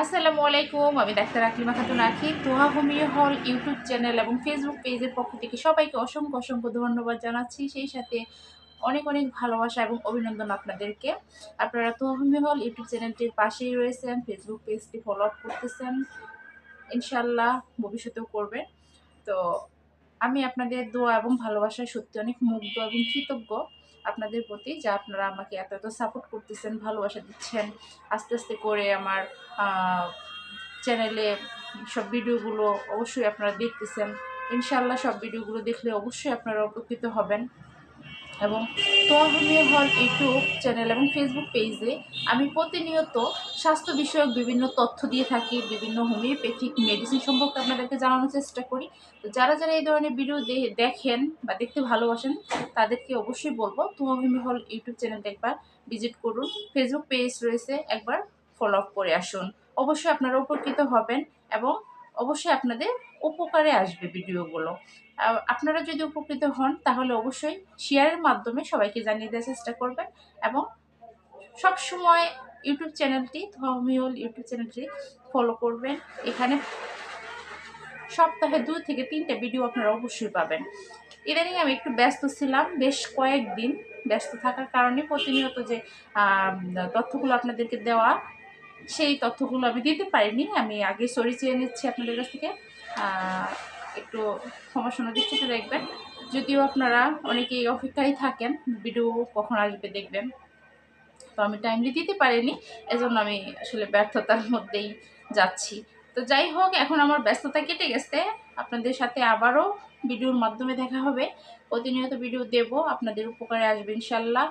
আসসালামু আলাইকুম, আমি doctor Aklima Khatun Akhi. Toha homeo hall YouTube channel এবং ফেসবুক পেজের পক্ষ থেকে সবাইকে অসংখ্য অসংখ্য ধন্যবাদ জানাচ্ছি। সেই সাথে অনেক অনেক ভালোবাসা এবং অভিনন্দন আপনাদেরকে। আপনারা তোহা হোমিও হল ইউটিউব চ্যানেলটির পাশেই রয়েছেন, ফেসবুক পেজটি ফলো আপ করতেছেন। ইনশাল্লাহ ভবিষ্যতেও করবেন। তো আমি আপনাদের দোয়া এবং ভালোবাসায় সত্যি অনেক মুগ্ধ এবং কৃতজ্ঞ। আপনাদের প্রতি যা আপনারা আমাকে এত এত সাপোর্ট করতেছেন, ভালোবাসা দিচ্ছেন, আস্তে আস্তে করে আমার চ্যানেলে সব ভিডিওগুলো অবশ্যই আপনারা দেখতেছেন। ইনশাল্লাহ সব ভিডিওগুলো দেখলে অবশ্যই আপনারা উপকৃত হবেন। এবং তোয়াহমিয়া হল ইউটিউব চ্যানেল এবং ফেসবুক পেজে আমি প্রতিনিয়ত স্বাস্থ্য বিষয়ক বিভিন্ন তথ্য দিয়ে থাকি, বিভিন্ন হোমিওপ্যাথিক মেডিসিন সম্পর্কে আপনাদেরকে জানানোর চেষ্টা করি। তো যারা যারা এই ধরনের ভিডিও দেখেন বা দেখতে ভালোবাসেন, তাদেরকে অবশ্যই বলব তোয়াহমি হল ইউটিউব চ্যানেলটা একবার ভিজিট করুন। ফেসবুক পেজ রয়েছে, একবার ফলো আপ করে আসুন। অবশ্যই আপনারা উপকৃত হবেন এবং অবশ্যই আপনাদের উপকারে আসবে ভিডিওগুলো। আপনারা যদি উপকৃত হন, তাহলে অবশ্যই শেয়ারের মাধ্যমে সবাইকে জানিয়ে দেওয়ার চেষ্টা করবেন এবং সবসময় ইউটিউব চ্যানেলটি ধর্মিয়ল ইউটিউব চ্যানেলটি ফলো করবেন। এখানে সপ্তাহে দু থেকে তিনটে ভিডিও আপনারা অবশ্যই পাবেন। ইদানিং আমি একটু ব্যস্ত ছিলাম, বেশ কয়েকদিন ব্যস্ত থাকার কারণে প্রতিনিয়ত যে তথ্যগুলো আপনাদেরকে দেওয়া, সেই তথ্যগুলো আমি দিতে পারিনি। আমি আগে সরি চেয়ে নিচ্ছি আপনাদের কাছ থেকে। একটু সমস্যা দৃষ্টিতে দেখবেন। যদিও আপনারা অনেকেই অপেক্ষায় থাকেন, ভিডিও কখন আসবে দেখবেন। তো আমি টাইমলি দিতে পারিনি, এজন্য আমি আসলে ব্যর্থতার মধ্যেই যাচ্ছি। তো যাই হোক, এখন আমার ব্যস্ততা কেটে গেছে। আপনাদের সাথে আবারও ভিডিওর মাধ্যমে দেখা হবে। প্রতিনিয়ত ভিডিও দেব, আপনাদের উপকারে আসবে ইনশাল্লাহ।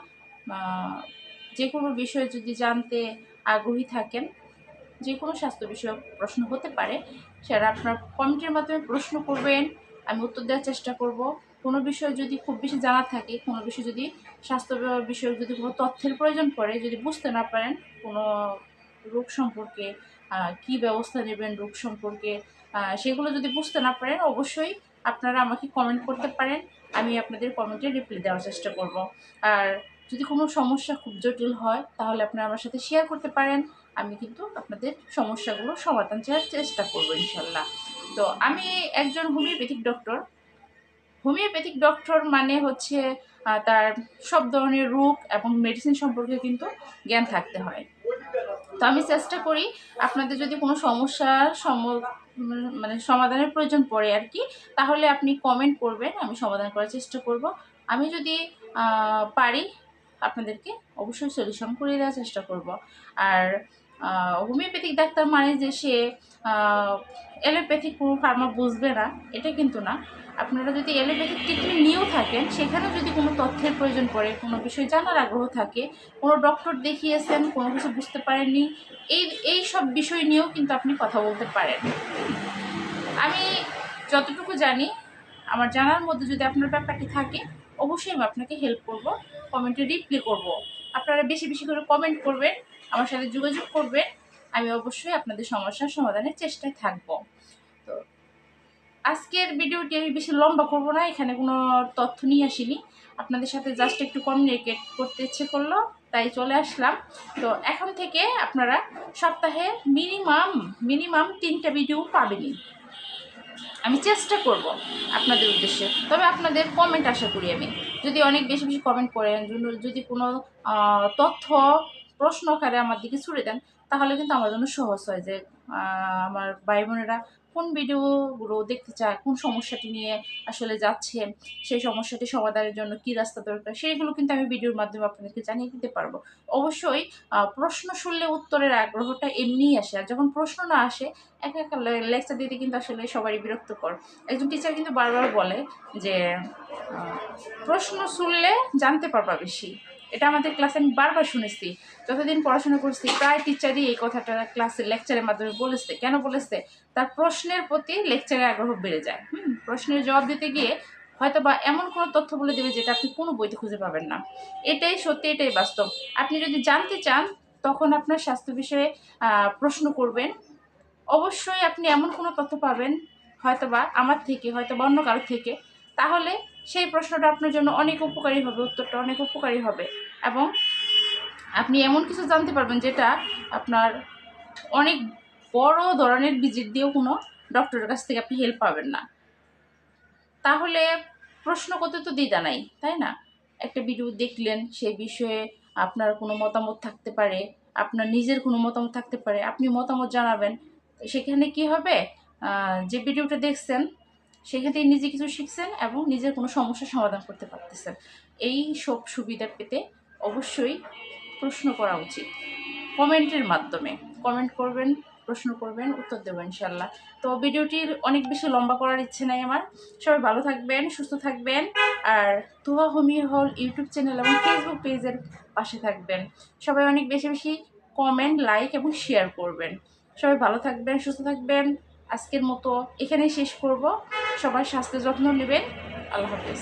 যে কোনো বিষয়ে যদি জানতে আগ্রহী থাকেন যে কোনো স্বাস্থ্য বিষয়ক প্রশ্ন হতে পারে, সেটা আপনার কমেন্টের মাধ্যমে প্রশ্ন করবেন, আমি উত্তর দেওয়ার চেষ্টা করব। কোনো বিষয় যদি খুব বেশি জানা থাকে, কোনো বিষয় যদি স্বাস্থ্য বিষয়ক যদি কোনো তথ্যের প্রয়োজন পড়ে, যদি বুঝতে না পারেন, কোনো রোগ সম্পর্কে কি ব্যবস্থা নেবেন রোগ সম্পর্কে সেগুলো যদি বুঝতে না পারেন, অবশ্যই আপনারা আমাকে কমেন্ট করতে পারেন, আমি আপনাদের কমেন্টে রিপ্লাই দেওয়ার চেষ্টা করব। আর যদি কোনো সমস্যা খুব জটিল হয়, তাহলে আপনারা আমার সাথে শেয়ার করতে পারেন আমি কিন্তু আপনাদের সমস্যাগুলো সমাধান চাওয়ার চেষ্টা করব ইনশাল্লাহ। তো আমি একজন হোমিওপ্যাথিক ডক্টর। হোমিওপ্যাথিক ডক্টর মানে হচ্ছে তার সব ধরনের রোগ এবং মেডিসিন সম্পর্কে কিন্তু জ্ঞান থাকতে হয়। তো আমি চেষ্টা করি আপনাদের যদি কোনো সমস্যার সম মানে সমাধানের প্রয়োজন পড়ে আর কি, তাহলে আপনি কমেন্ট করবেন, আমি সমাধান করার চেষ্টা করব। আমি যদি পারি, আপনাদেরকে অবশ্যই সলিউশন করে দেওয়ার চেষ্টা করব। আর হোমিওপ্যাথিক ডাক্তার মানে যে সে অ্যালোপ্যাথিক কোনো ফার্মা বুঝবে না, এটা কিন্তু না। আপনারা যদি অ্যালোপ্যাথিক ট্রিটমেন্ট নিয়েও থাকেন সেখানেও যদি কোনো তথ্যের প্রয়োজন পড়ে, কোনো বিষয় জানার আগ্রহ থাকে, কোনো ডক্টর দেখিয়েছেন, কোনো কিছু বুঝতে পারেননি, এই এই সব বিষয় নিয়েও কিন্তু আপনি কথা বলতে পারেন। আমি যতটুকু জানি, আমার জানার মধ্যে যদি আপনার ব্যাপারটি থাকে, অবশ্যই আমি আপনাকে হেল্প করব কমেন্টে রিপ্লাই করব। আপনারা বেশি বেশি করে কমেন্ট করবেন, আমার সাথে যোগাযোগ করবেন, আমি অবশ্যই আপনাদের সমস্যার সমাধানের চেষ্টায় থাকব। তো আজকের ভিডিওটি আমি বেশি লম্বা করব না, এখানে কোনো তথ্য নিয়ে আসিনি। আপনাদের সাথে জাস্ট একটু কমিউনিকেট করতে ইচ্ছে করল, তাই চলে আসলাম। তো এখন থেকে আপনারা সপ্তাহে মিনিমাম মিনিমাম তিনটা ভিডিও পাবেনই। আমি চেষ্টা করব আপনাদের উদ্দেশ্যে। তবে আপনাদের কমেন্ট আশা করি আমি। যদি অনেক বেশি বেশি কমেন্ট করেন যদি কোনো তথ্য, প্রশ্ন আকারে আমার দিকে ছুড়ে দেন, তাহলে কিন্তু আমার জন্য সহজ হয় যে আমার ভাই বোনেরা কোন ভিডিওগুলো দেখতে চায়, কোন সমস্যাটি নিয়ে আসলে যাচ্ছে, সেই সমস্যাটি সমাধানের জন্য কি রাস্তা দরকার, সেইগুলো কিন্তু আমি ভিডিওর মাধ্যমে আপনাদেরকে জানিয়ে দিতে পারব। অবশ্যই প্রশ্ন শুনলে উত্তরের আগ্রহটা এমনিই আসে আর যখন প্রশ্ন না আসে, একা একা লেকচার দিতে কিন্তু আসলে সবারই বিরক্তকর। একজন টিচার কিন্তু বারবার বলে যে প্রশ্ন শুনলে জানতে পারবা বেশি। এটা আমাদের ক্লাসে আমি বারবার শুনেছি। যতদিন পড়াশোনা করছি, প্রায় টিচারই এই কথাটা ক্লাসে লেকচারের মাধ্যমে বলেছে। কেন বলেছে? তার প্রশ্নের প্রতি লেকচারের আগ্রহ বেড়ে যায়। হুম, প্রশ্নের জবাব দিতে গিয়ে হয়তো বা এমন কোনো তথ্য বলে দেবে যেটা আপনি কোনো বইতে খুঁজে পাবেন না। এটাই সত্যি, এটাই বাস্তব। আপনি যদি জানতে চান, তখন আপনার স্বাস্থ্য বিষয়ে প্রশ্ন করবেন। অবশ্যই আপনি এমন কোনো তথ্য পাবেন, হয়তোবা আমার থেকে হয়তো বা অন্য কারোর থেকে। তাহলে সেই প্রশ্নটা আপনার জন্য অনেক উপকারী হবে, উত্তরটা অনেক উপকারী হবে। এবং আপনি এমন কিছু জানতে পারবেন যেটা আপনার অনেক বড় ধরনের ভিজিট দিয়েও কোনো ডক্টরের কাছ থেকে আপনি হেল্প পাবেন না। তাহলে প্রশ্ন করতে তো দ্বিধা নাই, তাই না? একটা ভিডিও দেখলেন সেই বিষয়ে আপনার কোনো মতামত থাকতে পারে, আপনার নিজের কোনো মতামত থাকতে পারে, আপনি মতামত জানাবেন, সেখানে কি হবে? যে ভিডিওটা দেখছেন, সেখান নিজে কিছু শিখছেন এবং নিজের কোনো সমস্যার সমাধান করতে পারতেছেন। এই সব সুবিধা পেতে অবশ্যই প্রশ্ন করা উচিত। কমেন্টের মাধ্যমে। কমেন্ট করবেন, প্রশ্ন করবেন, উত্তর দেবো ইনশাল্লাহ। তো ভিডিওটির অনেক বেশি লম্বা করার ইচ্ছে নাই আমার। সবাই ভালো থাকবেন, সুস্থ থাকবেন আর Tuha homeo hall YouTube channel এবং ফেসবুক পেজের পাশে থাকবেন। সবাই অনেক বেশি বেশি কমেন্ট, লাইক এবং শেয়ার করবেন। সবাই ভালো থাকবেন, সুস্থ থাকবেন। আজকের মতো এখানেই শেষ করব। সবাই স্বাস্থ্যের যত্ন নেবেন। আল্লাহ হাফেজ।